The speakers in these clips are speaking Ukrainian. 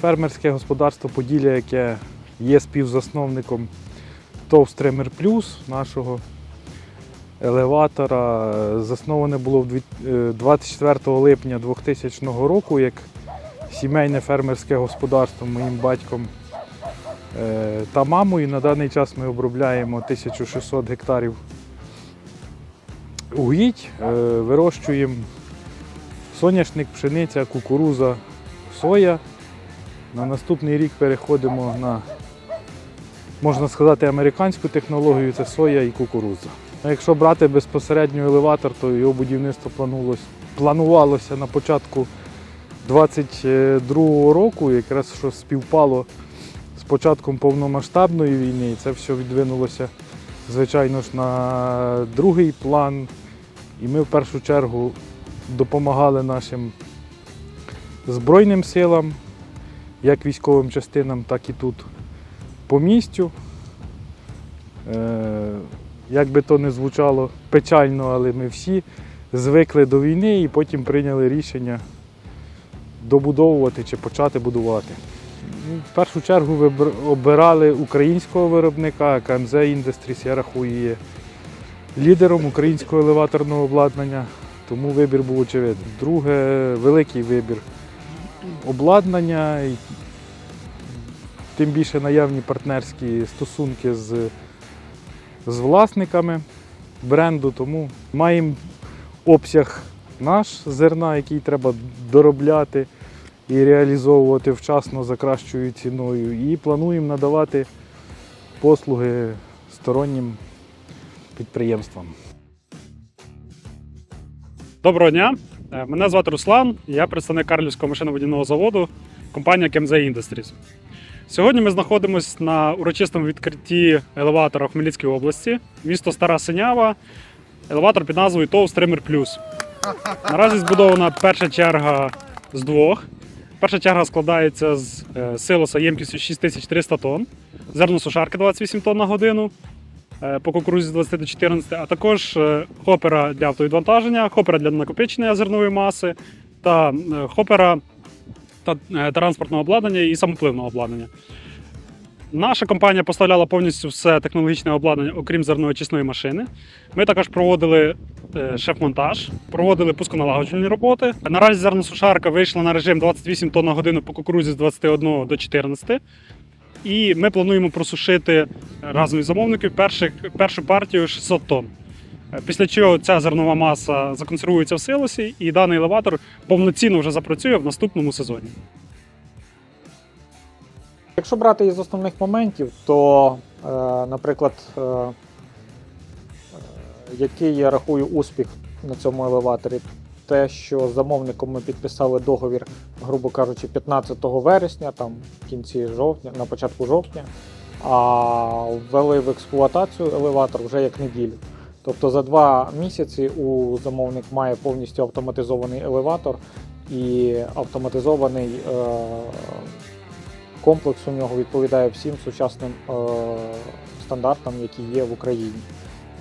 Фермерське господарство Поділля, яке є співзасновником Товстремер Плюс нашого елеватора, засноване було в дві- е, 24 липня 2000 року як сімейне фермерське господарство моїм батьком е, та мамою. На даний час ми обробляємо 1600 гектарів угідь, е, вирощуємо соняшник, пшениця, кукуруза, соя. На наступний рік переходимо на, можна сказати, американську технологію це соя і кукурудза. Якщо брати безпосередньо елеватор, то його будівництво планувалося, планувалося на початку 22 року, якраз що співпало з початком повномасштабної війни. І це все відвинулося, звичайно ж, на другий план. І ми в першу чергу допомагали нашим Збройним силам, як військовим частинам, так і тут по місцю. Е, Як би то не звучало печально, але ми всі звикли до війни і потім прийняли рішення добудовувати чи почати будувати. В першу чергу обирали українського виробника, КМЗ Industries, я рахую, є лідером українського елеваторного обладнання, тому вибір був очевидний. Друге, великий вибір обладнання, тим більше наявні партнерські стосунки з, з власниками бренду, тому маємо обсяг наш зерна, який треба доробляти і реалізовувати вчасно за кращою ціною. І плануємо надавати послуги стороннім підприємствам. Доброго дня. Е, Мене звати Руслан, я представник Карлівського машиноводійного заводу, компанія KMZ Industries. Сьогодні ми знаходимося на урочистому відкритті елеватора в Хмельницькій області, місто Стара Синява, елеватор під назвою TOW Streamer Plus. Наразі збудована перша черга з двох. Перша черга складається з е, силоса ємкістю 6300 тонн, зерносушарки 28 тонн на годину, по кукурузі з 20 до 14, а також е, хопера для автовідвантаження, хопера для накопичення зернової маси та е, хопера та е, транспортного обладнання і самопливного обладнання. Наша компанія поставляла повністю все технологічне обладнання, окрім зерноочисної машини. Ми також проводили е, шеф-монтаж, проводили пусконалагоджувальні роботи. Наразі зерносушарка вийшла на режим 28 тонн на годину по кукурузі з 21 до 14. І ми плануємо просушити разом із замовників перших, першу партію 600 тонн. Е, Після чого ця зернова маса законсервується в силосі, і даний елеватор повноцінно вже запрацює в наступному сезоні. Якщо брати із основних моментів, то, е, наприклад, е, який я рахую успіх на цьому елеваторі, те, що з замовником ми підписали договір, грубо кажучи, 15 вересня, там в кінці жовтня, на початку жовтня, а ввели в експлуатацію елеватор вже як неділю. Тобто за два місяці у замовник має повністю автоматизований елеватор і автоматизований е, комплекс у нього відповідає всім сучасним е, стандартам, які є в Україні.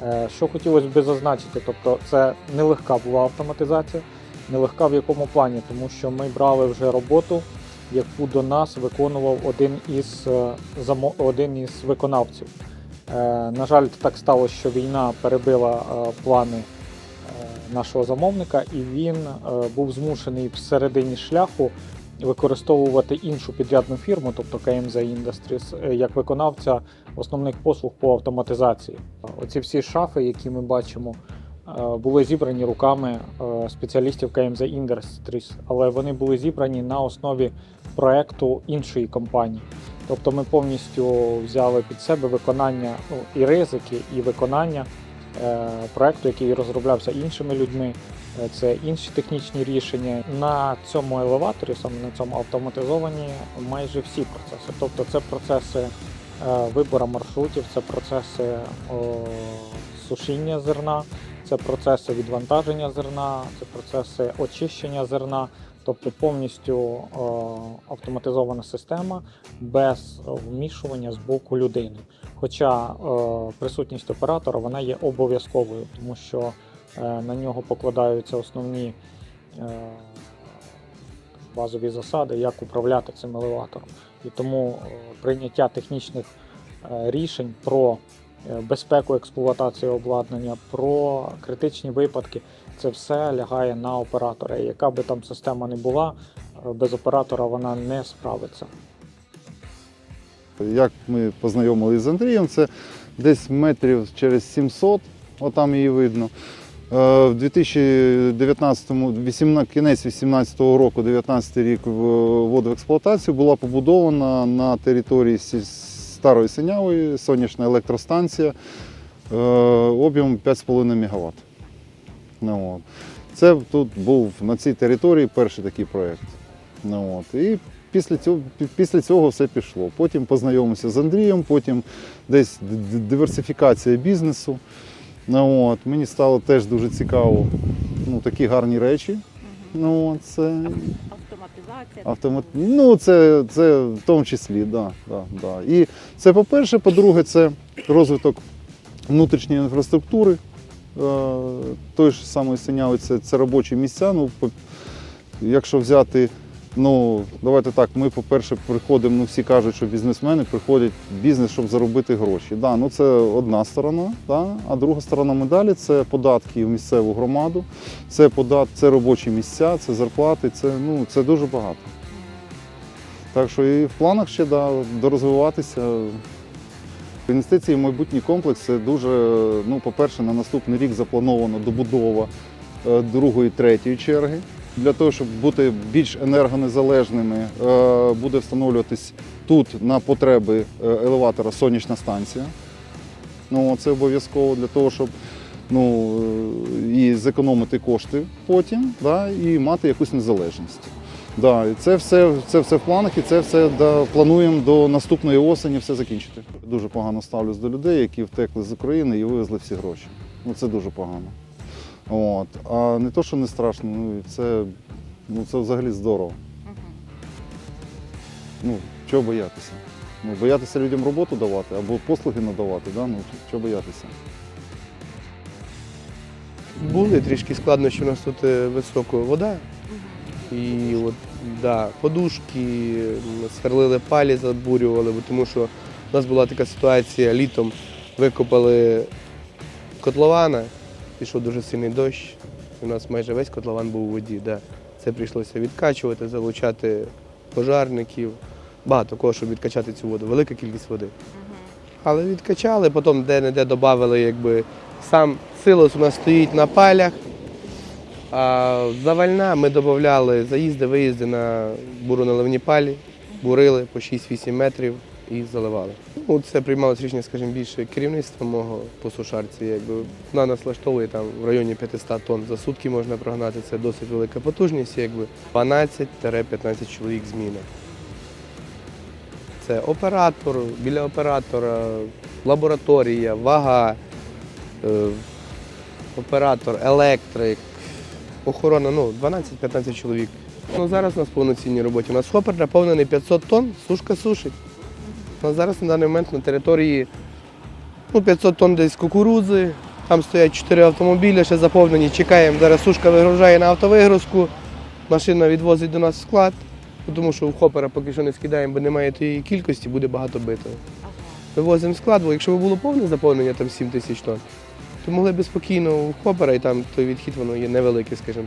Е, що хотілося б зазначити, тобто це нелегка була автоматизація, нелегка в якому плані, тому що ми брали вже роботу, яку до нас виконував один із, е, один із виконавців. Е, на жаль, так сталося, що війна перебила плани нашого замовника, і він був змушений всередині шляху використовувати іншу підрядну фірму, тобто KMZ Industries, е, як виконавця основних послуг по автоматизації. Оці всі шафи, які ми бачимо, е, були зібрані руками е, спеціалістів KMZ Industries, але вони були зібрані на основі проекту іншої компанії. Тобто ми повністю взяли під себе виконання ну, і ризики, і виконання проекту, який розроблявся іншими людьми. Е, Це інші технічні рішення. На цьому елеваторі, саме на цьому автоматизовані майже всі процеси. Тобто це процеси е, вибору маршрутів, це процеси сушіння зерна, це процеси відвантаження зерна, це процеси очищення зерна. Тобто повністю е, автоматизована система без вмішування з боку людини. Хоча е, присутність оператора вона є обов'язковою, тому що е, на нього покладаються основні е, базові засади, як управляти цим елеватором. І тому прийняття технічних рішень про безпеку експлуатації обладнання, про критичні випадки, це все лягає на оператора. І яка би там система не була, без оператора вона не справиться. Як ми познайомилися з Андрієм, це десь метрів через 700, отам її видно. Е, В 2019 18, кінець 2018 року, 19 рік вводу в експлуатацію була побудована на території Старої Синявої сонячна електростанція е, об'ємом 5,5 МВт. Ну. Це тут був на цій території перший такий проєкт. Ну. І після цього, після цього все пішло. Потім познайомився з Андрієм, потім десь диверсифікація бізнесу. Ну, от. Мені стало теж дуже цікаво ну, такі гарні речі. Ну, це, Автоматизація. автомат... ну, це, це в тому числі, да, да, да. І це по-перше, по-друге, це розвиток внутрішньої інфраструктури. Е, Той ж самий Синяви, це, це робочі місця. Ну, якщо взяти, ну, давайте так, ми, по-перше, приходимо, ну всі кажуть, що бізнесмени приходять в бізнес, щоб заробити гроші. Да, ну це одна сторона, да, а друга сторона медалі це податки в місцеву громаду, це подат, це робочі місця, це зарплати, це, ну, це дуже багато. Так що і в планах ще да, дорозвиватися. Інвестиції в майбутній комплекс це дуже, ну, по-перше, на наступний рік заплановано добудова е, другої, третьої черги. Для того, щоб бути більш енергонезалежними, е, буде встановлюватись тут на потреби е, елеватора сонячна станція. Ну, це обов'язково для того, щоб ну, е, і зекономити кошти потім, да, і мати якусь незалежність. Да, і це все, це все в планах, і це все да, плануємо до наступної осені все закінчити. Дуже погано ставлюсь до людей, які втекли з України і вивезли всі гроші. Ну це дуже погано. От. А не то, що не страшно, ну це, ну, це взагалі здорово. Ну, чого боятися? Ну, боятися людям роботу давати або послуги надавати, да? ну, чого боятися? Були трішки складно, що у нас тут е, висока вода. І от, да, подушки, сверлили палі, забурювали, бо тому що у нас була така ситуація, літом викопали котлована, пішов дуже сильний дощ. У нас майже весь котлован був у воді. Да. Це прийшлося відкачувати, залучати пожарників. Багато кого, щоб відкачати цю воду, велика кількість води. Але відкачали, потім де-не-де додали, якби сам силос у нас стоїть на палях. А завальна ми додавали заїзди, виїзди на буроналивні палі, бурили по 6-8 метрів і заливали. Ну, це приймалося рішення, скажімо, більше керівництва мого по сушарці. Якби вона нас влаштовує там в районі 500 тонн за сутки можна прогнати. Це досить велика потужність, якби 12-15 чоловік зміна. Це оператор, біля оператора, лабораторія, вага, е, оператор, електрик, охорона, ну, 12-15 чоловік. Ну, зараз у нас повноцінні роботі. У нас хопер наповнений 500 тонн, сушка сушить. У нас зараз на даний момент на території ну, 500 тонн десь кукурудзи, там стоять 4 автомобілі, ще заповнені, чекаємо. Зараз сушка вигружає на автовигрузку, машина відвозить до нас в склад, тому що в хопера поки що не скидаємо, бо немає тієї кількості, буде багато битого. Вивозимо склад, бо якщо б було повне заповнення, там 7 тисяч тонн, то могли б спокійно в хопера, і там той відхід воно є невеликий, скажімо.